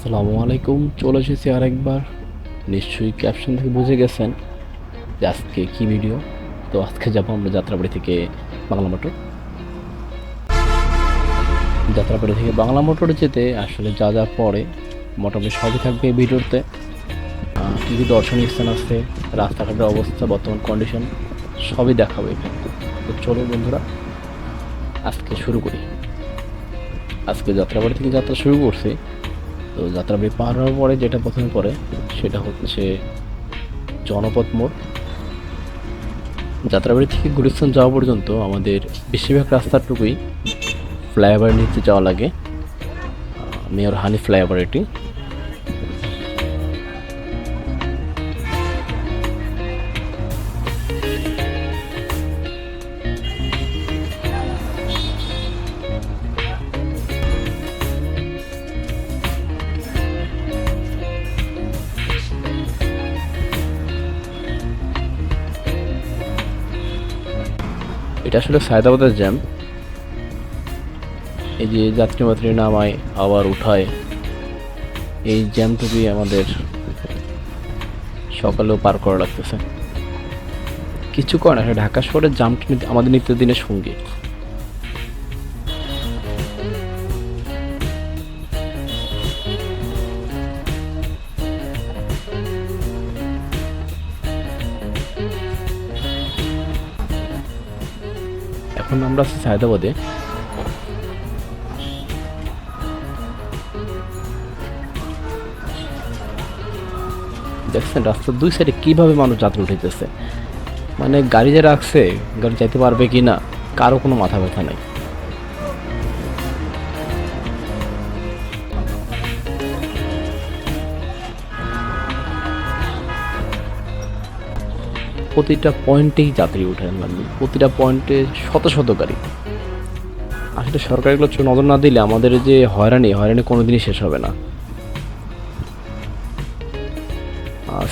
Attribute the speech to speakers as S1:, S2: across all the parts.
S1: আসসালামু আলাইকুম, চলে এসেছি আরেকবার। নিশ্চয়ই ক্যাপশন থেকে বুঝে গেছেন যে আজকে কী ভিডিও তো আজকে যাব আমরা যাত্রাবাড়ি থেকে বাংলা মোটর। যাত্রাবাড়ি থেকে বাংলা মোটরে যেতে আসলে যা যা পড়ে, মোটামুটি সবই থাকবে এই ভিডিওতে। কী কী দর্শনীয় স্থান আছে, রাস্তাঘাটের অবস্থা, বর্তমান কন্ডিশন সবই দেখাবে তো চলো বন্ধুরা, আজকে শুরু করি। আজকে যাত্রাবাড়ি থেকে যাত্রা শুরু করছি। তো যাত্রাবাড়ি পার হওয়ার পরে যেটা প্রথমে পড়ে, সেটা হচ্ছে জনপথ মোড়। যাত্রাবাড়ি থেকে গুরুস্থান যাওয়া পর্যন্ত আমাদের বেশিরভাগ রাস্তাটুকুই ফ্লাইওভার নিচে যাওয়া লাগে। মেয়র হানি ফ্লাইওভার এটি। এটা আসলে সায়দাবাদের জ্যাম এই যে যাত্রী মাত্রী নামায় আবার উঠায়। এই জ্যামটুকুই আমাদের সকালেও পার করা লাগতেছে। কিছু করে না ঢাকা শহরের জামটা আমাদের নিত্যদিনের সঙ্গী। আমরা আছি সায়দাবাদে দেখছেন, রাস্তার দুই সাইডে কীভাবে মানুষ যাত্রা উঠেতেছে মানে গাড়ি যে রাখছে, গাড়ি যাইতে পারবে কি না? কারও কোনো মাথা ব্যথা নেই। প্রতিটা পয়েন্টেই যাত্রী উঠেন লাগবে। প্রতিটা পয়েন্টে শত শত গাড়ি। আসলে সরকারগুলো নজর না দিলে আমাদের যে হয়রানি হয়রানি কোনো দিনই শেষ হবে না।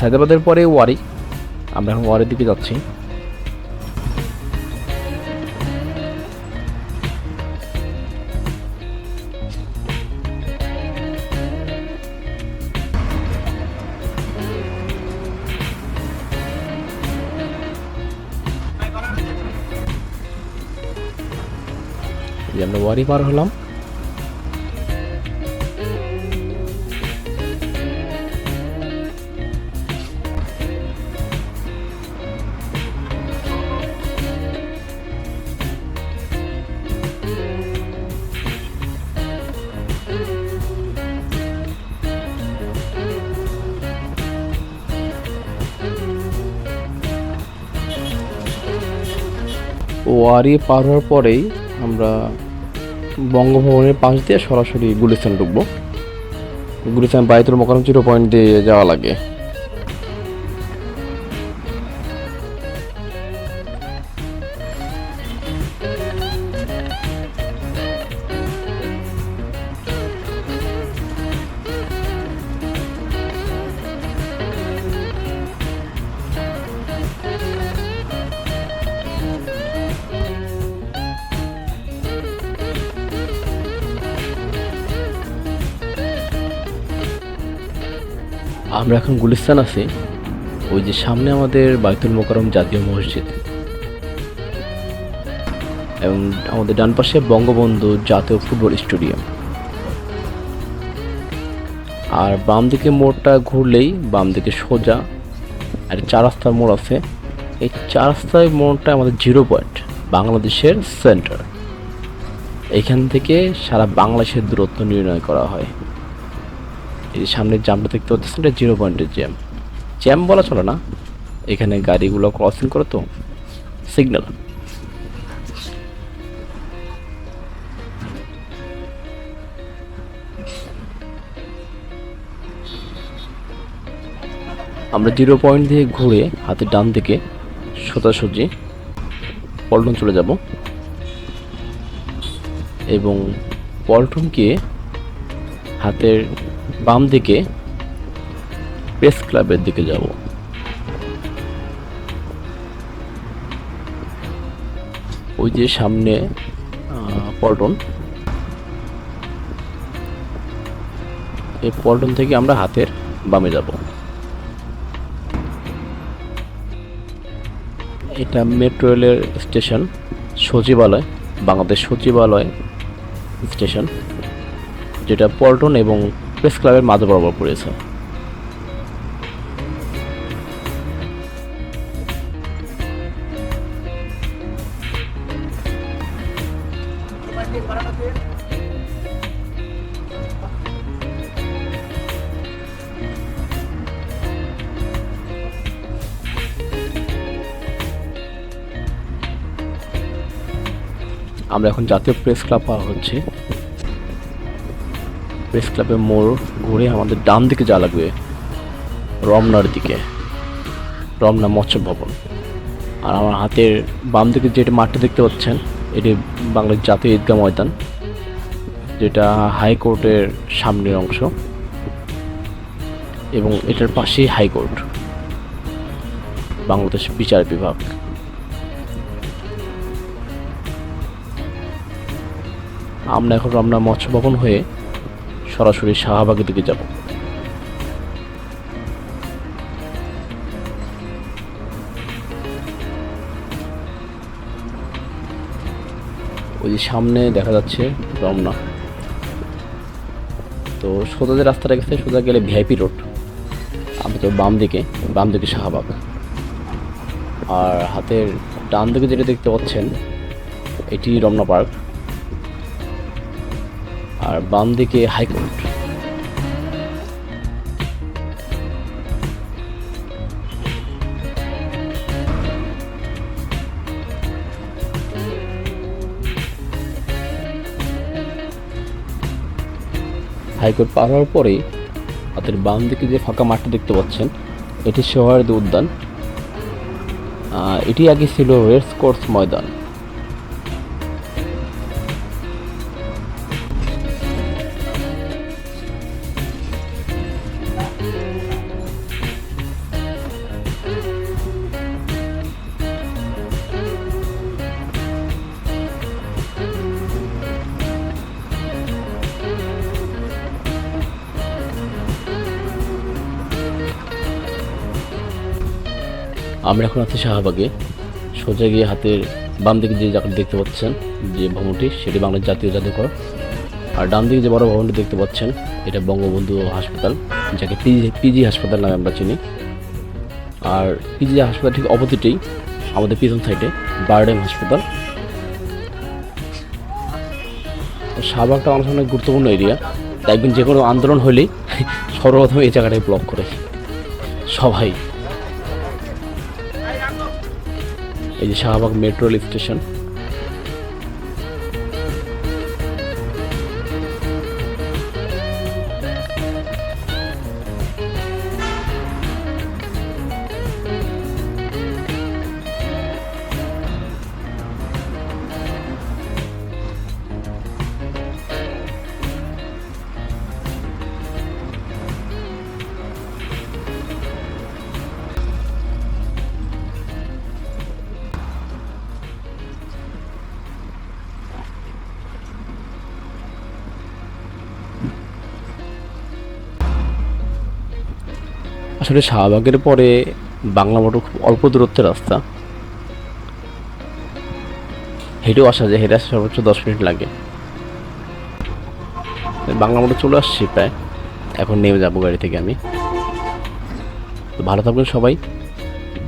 S1: সায়দাবাদের পরে ওয়ারি। আমরা এখন ওয়ারির দিকে যাচ্ছি। যে আমরা ওয়ারি পার হলাম ওয়ারি পার হওয়ার পরেই আমরা বঙ্গভবনের পাশ দিয়ে সরাসরি গুলিস্তান ঢুকবো। গুলিস্তান বাইতুল মোকারম পয়েন্ট দিয়ে যাওয়া লাগে। আমরা এখন গুলিস্তান আছি, ওই যে সামনে আমাদের বাইতুল মোকারম জাতীয় মসজিদ। এবং আমাদের ডান পাশে বঙ্গবন্ধু জাতীয় ফুটবল স্টেডিয়াম। আর বাম দিকে মোড়টা ঘুরলেই বাম দিকে সোজা, আর চার রাস্তার মোড় আছে। এই চার রাস্তায় মোড়টা আমাদের জিরো পয়েন্ট, বাংলাদেশের সেন্টার। এখান থেকে সারা বাংলাদেশের দূরত্ব নির্ণয় করা হয়। এই যে সামনের জ্যামটা দেখতে পাচ্ছেন, এটা জিরো পয়েন্টের জ্যাম। জ্যাম বলা চলে না। এখানে গাড়িগুলো ক্রসিং করে তো সিগন্যাল আমরা জিরো পয়েন্ট দিয়ে ঘুরে হাতের ডান দিকে সোজাসুজি পল্টন চলে যাব। এবং পল্টনকে হাতের বাম দিকে প্রেস ক্লাবের দিকে যাব। ওই যে সামনে পল্টন। এই পল্টন থেকে আমরা হাতের বামে যাব। এটা মেট্রো রেলের স্টেশন, সচিবালয়, বাংলাদেশ সচিবালয় স্টেশন, যেটা পল্টন এবং প্রেস ক্লাবের মাঝে বরাবর পড়েছে। আমরা এখন জাতীয় প্রেস ক্লাব পার হচ্ছি। প্রেস ক্লাবের মোড় ঘুরে আমাদের ডান দিকে যা লাগবে রমনার দিকে। রমনা মৎস্য ভবন। আর আমার হাতের বাম দিকে যেটা মাঠটা দেখতে পাচ্ছেন, এটি বাংলার জাতীয় ঈদগাহ ময়দান, যেটা হাইকোর্টের সামনের অংশ এবং এটার পাশেই হাইকোর্ট বাংলাদেশ বিচার বিভাগ। আমরা এখন রমনা মৎস্য ভবন হয়ে সরাসরি শাহবাগের দিকে যাব। ওই যে সামনে দেখা যাচ্ছে রমনা। তো সোজা যে রাস্তাটা গেছে, সোজা গেলে ভিআইপি রোড। আমি তো বাম দিকে বাম দিকে শাহবাগ। আর হাতের ডান দিকে যেটা দেখতে পাচ্ছেন, এটি রমনা পার্ক। আর বাম দিকে হাইকোর্ট। হাইকোর্ট পার হওয়ার পরেই হাতের বাম দিকে যে ফাঁকা মাঠটা দেখতে পাচ্ছেন, এটি সোহারদি উদ্যান। এটি আগে ছিল রেস কোর্স ময়দান। আমরা এখন আছি শাহবাগে। সোজা গিয়ে হাতের বাম দিকে যে জায়গাটা দেখতে পাচ্ছেন, যে ভবনটি, সেটি বাংলার জাতীয় জাদুঘর। আর ডান দিকে যে বড় ভবনটি দেখতে পাচ্ছেন, এটা বঙ্গবন্ধু হাসপাতাল, যাকে পিজি পিজি হাসপাতাল নামে আমরা চিনি। আর পিজি হাসপাতাল ঠিক অপোজিটেই আমাদের পিছন সাইডে বারডেম হাসপাতাল। শাহবাগটা আমার অনেক গুরুত্বপূর্ণ এরিয়া। দেখবেন যে কোনো আন্দোলন হলেই সর্বপ্রথম এই জায়গাটায় ব্লক করে সবাই। এই যে শাহবাগ মেট্রো রেল স্টেশন। আসলে শাহবাগের পরে বাংলা মোটর খুব অল্প দূরত্বের রাস্তা। হেঁটেও আসা যায়, হেঁটে আসা সর্বোচ্চ দশ মিনিট লাগে। বাংলা মোটর চলে আসছি প্রায়। এখন নেমে যাব গাড়ি থেকে আমি। তো ভালো থাকবেন সবাই।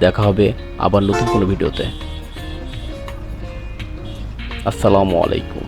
S1: দেখা হবে আবার নতুন কোনো ভিডিওতে। আসসালামু আলাইকুম।